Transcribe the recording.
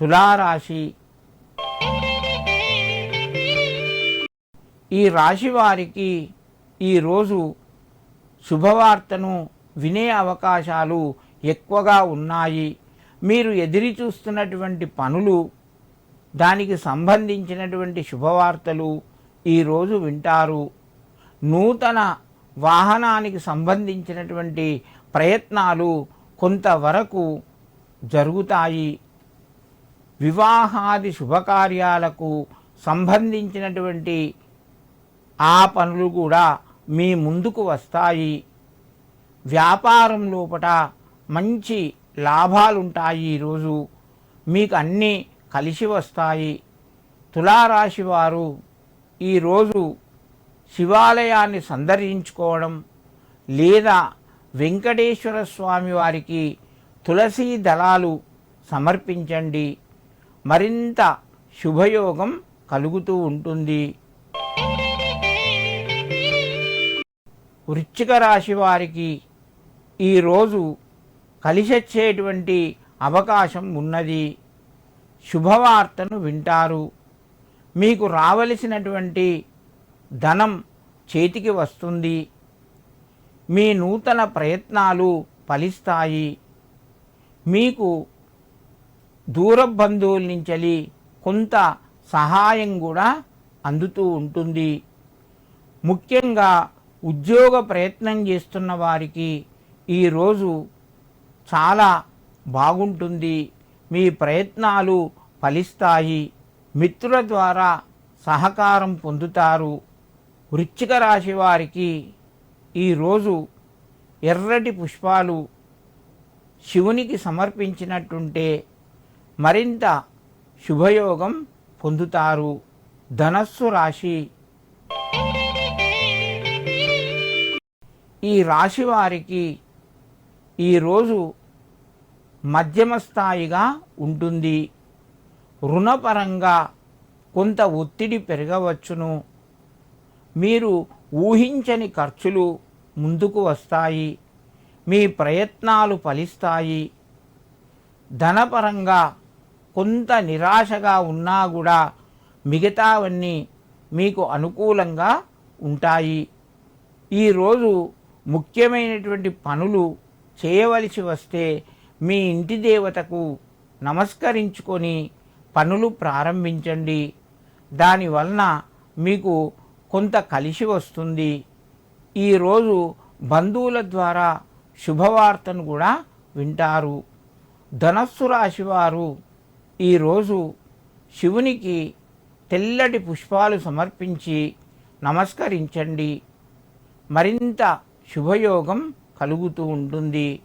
తులారాశి. ఈ రాశి వారికి ఈరోజు శుభవార్తను వినే అవకాశాలు ఎక్కువగా ఉన్నాయి. మీరు ఎదిరి చూస్తున్నటువంటి పనులు దానికి సంబంధించినటువంటి శుభవార్తలు ఈరోజు వింటారు. నూతన వాహనానికి సంబంధించినటువంటి ప్రయత్నాలు కొంతవరకు జరుగుతాయి. వివాహాది శుభకార్యాలకు సంబంధించినటువంటి ఆ పనులు కూడా మీ ముందుకు వస్తాయి. వ్యాపారం లోపట మంచి లాభాలుంటాయి ఈరోజు. మీకు అన్నీ కలిసి వస్తాయి. తులారాశి వారు ఈరోజు శివాలయాన్ని సందర్శించుకోవడం లేదా వెంకటేశ్వర స్వామి వారికి తులసీ దళాలు సమర్పించండి. మరింత శుభయోగం కలుగుతూ ఉంటుంది. వృశ్చిక రాశి వారికి ఈరోజు కలిసొచ్చేటువంటి అవకాశం ఉన్నది. శుభవార్తను వింటారు. మీకు రావలసినటువంటి ధనం చేతికి వస్తుంది. మీ నూతన ప్రయత్నాలు ఫలిస్తాయి. మీకు దూర బంధువుల నుంచి కొంత సహాయం కూడా అందుతూ ఉంటుంది. ముఖ్యంగా ఉద్యోగ ప్రయత్నం చేస్తున్న వారికి ఈరోజు చాలా బాగుంటుంది. మీ ప్రయత్నాలు ఫలిస్తాయి. మిత్రుల ద్వారా సహకారం పొందుతారు. వృచ్చిక రాశి వారికి ఈరోజు ఎర్రటి పుష్పాలు శివునికి సమర్పించినట్టుంటే మరింత శుభయోగం పొందుతారు. ధనస్సు రాశి. ఈ రాశి వారికి ఈరోజు మధ్యమ స్థాయిగా ఉంటుంది. రుణపరంగా కొంత ఒత్తిడి పెరగవచ్చును. మీరు ఊహించని ఖర్చులు ముందుకు వస్తాయి. మీ ప్రయత్నాలు ఫలిస్తాయి. ధనపరంగా కొంత నిరాశగా ఉన్నా కూడా మిగతావన్నీ మీకు అనుకూలంగా ఉంటాయి. ఈరోజు ముఖ్యమైనటువంటి పనులు చేయవలసి వస్తే మీ ఇంటి దేవతకు నమస్కరించుకొని పనులు ప్రారంభించండి. దానివలన మీకు కొంత కలిసి వస్తుంది. ఈరోజు బంధువుల ద్వారా శుభవార్తను కూడా వింటారు. ధనస్సు రాశివారు వారు ఈరోజు శివునికి తెల్లటి పుష్పాలు సమర్పించి నమస్కరించండి. మరింత శుభయోగం కలుగుతూ ఉంటుంది.